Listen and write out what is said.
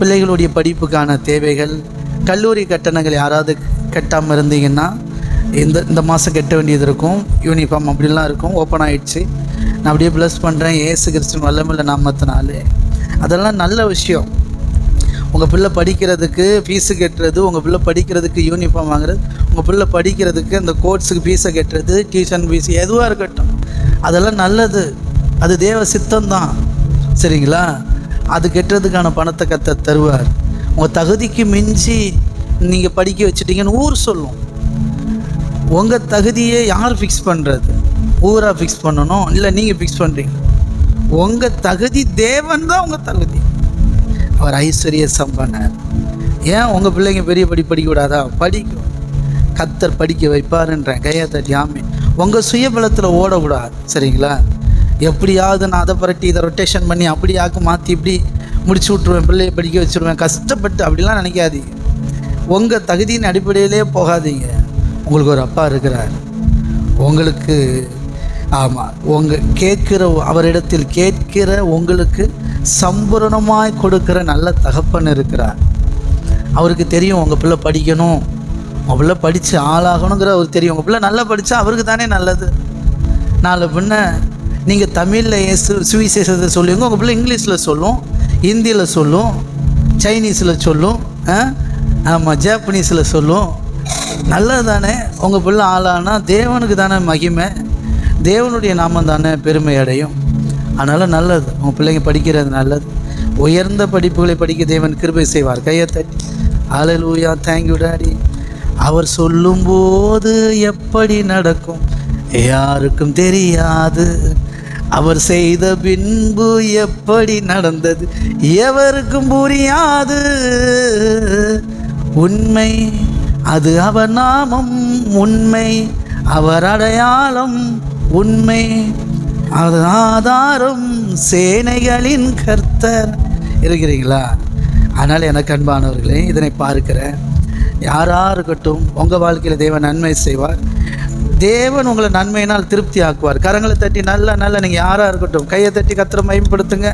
பிள்ளைகளுடைய படிப்புக்கான தேவைகள் கல்லூரி கட்டணங்கள் யாராவது கட்டாமல் இருந்தீங்கன்னா இந்த இந்த மாதம் கட்ட வேண்டியது இருக்கும். யூனிஃபார்ம் அப்படிலாம் இருக்கும். ஓப்பன் ஆகிடுச்சு நான் அப்படியே ப்ளஸ் பண்ணுறேன் ஏசு கிறிஸ்டின் வல்லமில்ல நாமத்தினாலே. அதெல்லாம் நல்ல விஷயம். உங்கள் பிள்ளை படிக்கிறதுக்கு ஃபீஸு கட்டுறது உங்கள் பிள்ளை படிக்கிறதுக்கு யூனிஃபார்ம் வாங்குறது உங்கள் பிள்ளை படிக்கிறதுக்கு அந்த கோர்ஸுக்கு ஃபீஸை கட்டுறது டியூஷன் ஃபீஸ் எதுவாக இருக்கட்டும். அதெல்லாம் நல்லது. அது தேவ சித்தம் தான் சரிங்களா? அது கெட்டுறதுக்கான பணத்தை கத்த தருவார். உங்கள் தகுதிக்கு மிஞ்சி நீங்கள் படிக்க வச்சுட்டீங்கன்னு ஊர் சொல்லும். உங்கள் தகுதியை யார் ஃபிக்ஸ் பண்ணுறது ஊராக ஃபிக்ஸ் பண்ணணும்? இல்லை நீங்கள் ஃபிக்ஸ் பண்ணுறீங்க உங்கள் தகுதி தேவன் தான் உங்கள் தகுதி. அவர் ஐஸ்வர்ய சம்பனர். ஏன் உங்கள் பிள்ளைங்க பெரிய படி படிக்கக்கூடாதா? படிக்கும். கத்தர் படிக்க வைப்பாருன்றேன் கையை தட்டி உங்கள் சுயபலத்தில் ஓடக்கூடாது. சரிங்களா? எப்படியாவது நான் அதை புரட்டி இதை ரொட்டேஷன் பண்ணி அப்படியாக்கு மாற்றி இப்படி முடிச்சு விட்ருவேன் பிள்ளைய படிக்க வச்சுருவேன். கஷ்டப்பட்டு அப்படிலாம் நினைக்காதீங்க. உங்கள் தகுதியின் அடிப்படையிலே போகாதீங்க. உங்களுக்கு ஒரு அப்பா இருக்கிறார். உங்களுக்கு ஆமாம் உங்கள் கேட்குற அவரிடத்தில் கேட்கிற உங்களுக்கு சம்பூரணமாய் கொடுக்குற நல்ல தகப்பன் இருக்கிறார். அவருக்கு தெரியும் உங்கள் பிள்ளை படிக்கணும். உங்கள் பிள்ளை படித்து ஆளாகணுங்கிற அவருக்கு தெரியும். உங்கள் பிள்ளை நல்லா படித்தா அவருக்கு தானே நல்லது. நாலு பின்ன நீங்கள் தமிழில் சுவிசேஷத்தை சொல்லுவீங்க உங்கள் பிள்ளை இங்கிலீஷில் சொல்லும் ஹிந்தியில் சொல்லும் சைனீஸில் சொல்லும் ஆமாம் ஜாப்பனீஸில் சொல்லும். நல்லது தானே உங்கள் பிள்ளை ஆளானா தேவனுக்கு தானே மகிமை தேவனுடைய நாமம் தானே பெருமை அடையும். அதனால் நல்லது உங்கள் பிள்ளைங்க படிக்கிறது நல்லது. உயர்ந்த படிப்புகளை படிக்க தேவன் கிருபை செய்வார். கையை தட்டி அலலூயா தேங்க்யூ டாடி அவர் சொல்லும்போது எப்படி நடக்கும்? யாருக்கும் தெரியாது. அவர் செய்த பின்பு எப்படி நடந்தது? எவருக்கும் புரியாது. உண்மை அது அவர் நாமம் உண்மை அவர் அடையாளம் உண்மை அது ஆதாரம் சேனைகளின் கர்த்தர். இருக்கிறீங்களா அதனால் எனக்கு அன்பானவர்களே இதனை பார்க்கிறேன். யாராக இருக்கட்டும் உங்கள் வாழ்க்கையில் தேவன் நன்மை செய்வார். தேவன் உங்களை நன்மையினால் திருப்தி ஆக்குவார் கரங்களை தட்டி நல்ல நல்ல நீங்கள் யாராக இருக்கட்டும் கையை தட்டி கத்திர மயப்படுத்துங்க